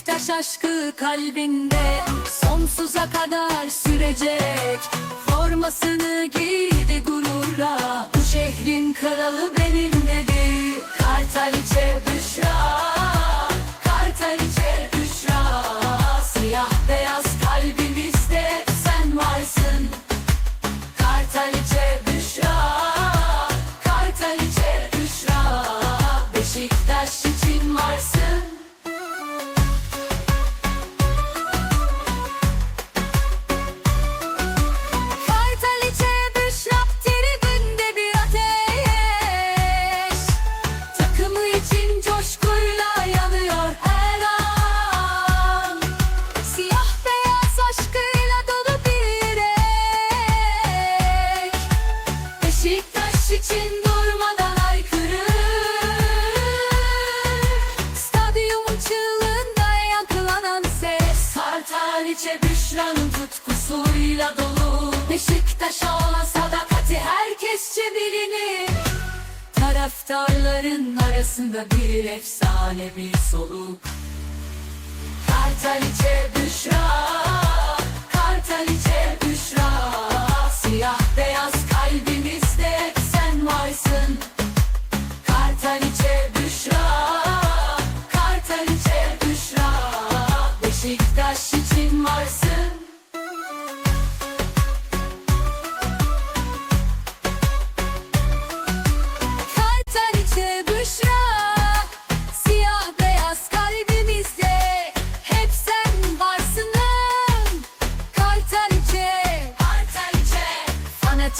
Beşiktaş aşkı kalbinde. Sonsuza kadar sürecek. Formasını giydi gururla. Bu şehrin kralı benim dedi. Kartaliçe Büşra Kartaliçe Büşra. Siyah beyaz kalbimizde sen varsın İçin coşkuyla yanıyor her an. Siyah beyaz aşkıyla dolu bir renk Beşiktaş için durmadan aykırır Stadyumun çığlığında yankılanan ses. Kartaliçe Büşra'nın tutkusuyla dolu. Beşiktaş olan sadakati herkesçe bilinir Taraftarların arasında bir efsane bir soluk. Kartaliçe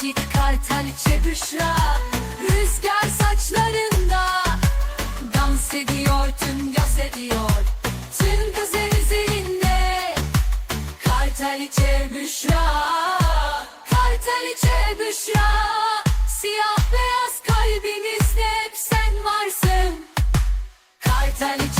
Vakit kartelçe büşra Rüzgar saçlarında. Dans ediyor tüm göz ediyor Tüm güzel üzerinde Kartelçe büşra Kartelçe büşra Siyah beyaz kalbimizde hep sen varsın. Kartelçe